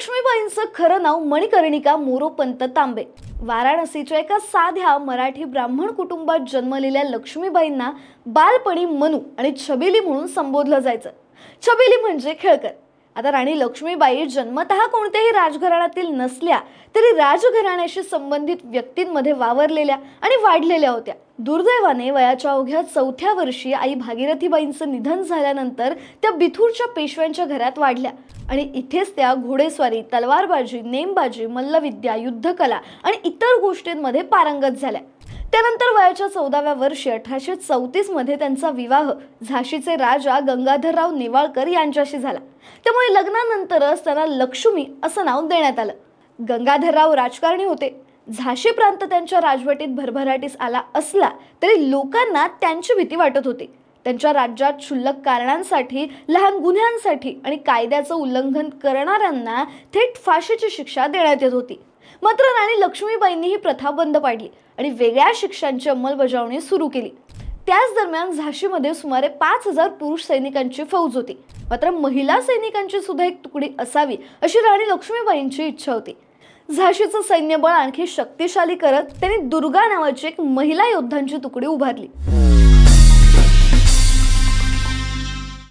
लक्ष्मीबाईंचं खरं नाव मणिकर्णिका मोरोपंत तांबे. वाराणसीच्या एका साध्या मराठी ब्राह्मण कुटुंबात जन्मलेल्या लक्ष्मीबाईंना बालपणी मनू आणि छबिली म्हणून संबोधलं जायचं. छबिली म्हणजे खेळकर. आता राणी लक्ष्मीबाई जन्मतः कोणत्याही राजघराण्यातील नसल्या तरी राजघराण्याशी संबंधित व्यक्तींमध्ये वावरलेल्या आणि वाढलेल्या होत्या. दुर्दैवाने वयाच्या अवघ्या चौथ्या वर्षी आई भागीरथीबाईंचं निधन झाल्यानंतर त्या बिथूरच्या पेशव्यांच्या घरात वाढल्या. आणि इथेच त्या घोडेस्वारी तलवारबाजी नेमबाजी मल्लविद्या युद्धकला आणि इतर गोष्टींमध्ये पारंगत झाल्या. त्यानंतर वयाच्या चौदाव्या वर्षी अठराशे चौतीसमध्ये त्यांचा विवाह झाशीचे राजा गंगाधरराव नेवाळकर यांच्याशी झाला. त्यामुळे लग्नानंतरच त्यांना लक्ष्मी असं नाव देण्यात आलं. गंगाधरराव राजकारणी होते. झाशी प्रांत त्यांच्या राजवटीत भरभराटीस आला असला तरी लोकांना त्यांची भीती वाटत होती. त्यांच्या राज्यात क्षुल्लक कारणांसाठी लहान गुन्ह्यांसाठी आणि कायद्याचं उल्लंघन करणाऱ्यांना थेट फाशीची शिक्षा देण्यात येत होती. मात्र राणी लक्ष्मीबाईंनी ही प्रथा बंद पाडली आणि वेगळ्या शिक्षांची अंमलबजावणी सुरू केली. त्याच दरम्यान झाशीमध्ये सुमारे पाच हजार पुरुष सैनिकांची फौज होती. मात्र महिला सैनिकांची सुद्धा एक तुकडी असावी अशी राणी लक्ष्मीबाईंची इच्छा होती. झाशीचं सैन्यबळ आणखी शक्तिशाली करत त्यांनी दुर्गा नावाची एक महिला योद्धांची तुकडी उभारली.